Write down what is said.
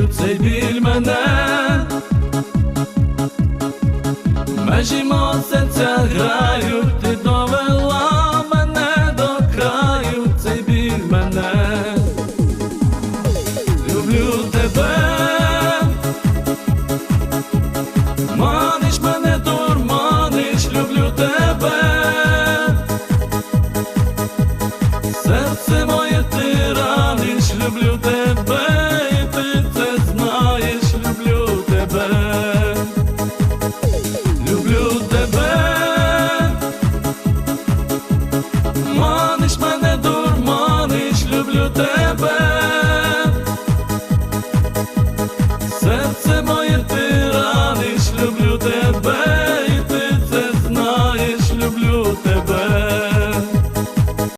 болю цей біль мене, межі серце люблю тебе, серце.